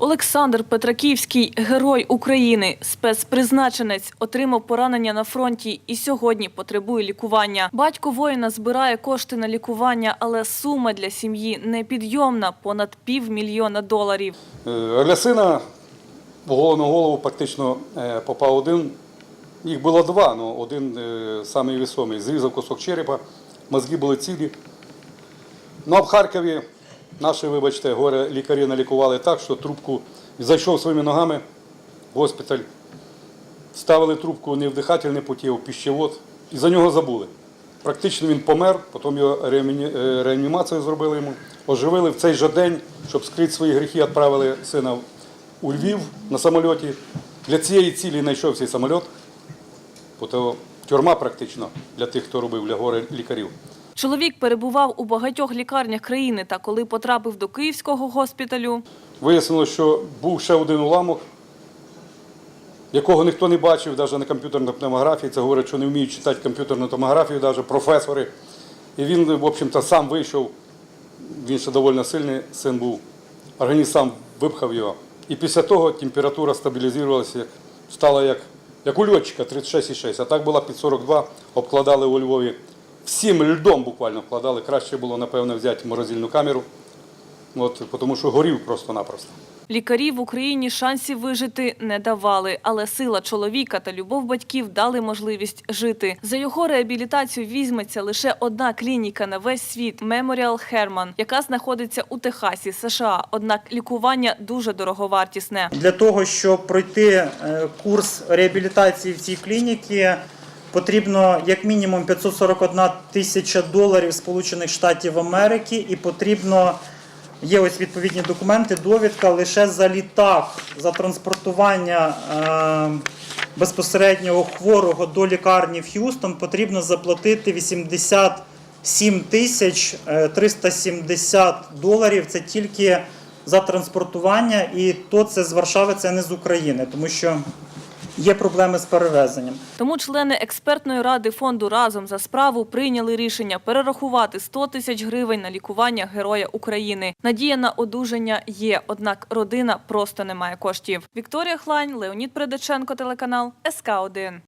Олександр Петраківський, герой України, спецпризначенець, отримав поранення на фронті і сьогодні потребує лікування. Батько воїна збирає кошти на лікування, але сума для сім'ї непідйомна – понад півмільйона доларів. Е, Для сина в голову голову практично е, попав один. Їх було два, але один е, самий. Зрізав кусок черепа, мозги були цілі. Ну а в Харкові наші, вибачте, горе лікарі налікували так, що трубку зайшов своїми ногами в госпіталь, ставили трубку не в дихательний путі, а в піщевод, і за нього забули. Практично він помер, потім його е, реанімацію зробили йому, оживили в цей же день, щоб скрити свої гріхи, відправили сина у Львів на самольоті. Для цієї цілі знайшов цей самоліт, бо тюрма практично для тих, хто робив для горе лікарів. Чоловік перебував у багатьох лікарнях країни, та коли потрапив до київського госпіталю, Вияснилося, що був ще один уламок, якого ніхто не бачив, навіть на комп'ютерній томографії. Це говорять, що не вміють читати комп'ютерну томографію, навіть професори. І він, в общем-то, сам вийшов, він ще доволі сильний син був. Організм сам випхав його. І після того температура стабілізувалася, стала як, як у льотчика 36,6. А так була під 42, обкладали у Львові. Всім льдом буквально вкладали. Краще було, напевно, взяти морозильну камеру. От, тому що горів просто-напросто. лікарі в Україні шансів вижити не давали, але сила чоловіка та любов батьків дали можливість жити. За його реабілітацію візьметься лише одна клініка на весь світ Меморіал Херман, яка знаходиться у Техасі, США. Однак лікування дуже дороговартісне. Для того, щоб пройти е, курс реабілітації в цій клініці, потрібно як мінімум 541 тисяча доларів Сполучених Штатів Америки, і потрібно є ось відповідні документи, довідка лише за літак, за транспортування е, безпосереднього хворого до лікарні в Х'юстон потрібно заплатити 87 тисяч е, 370 доларів. Це тільки за транспортування, і то це з Варшави, це не з України, тому що є проблеми з перевезенням. Тому члени експертної ради фонду разом за справу прийняли рішення перерахувати 100 тисяч гривень на лікування героя України. Надія на одужання є, однак родина просто не має коштів. Вікторія Хлань, Леонід Придаченко, телеканал СК 1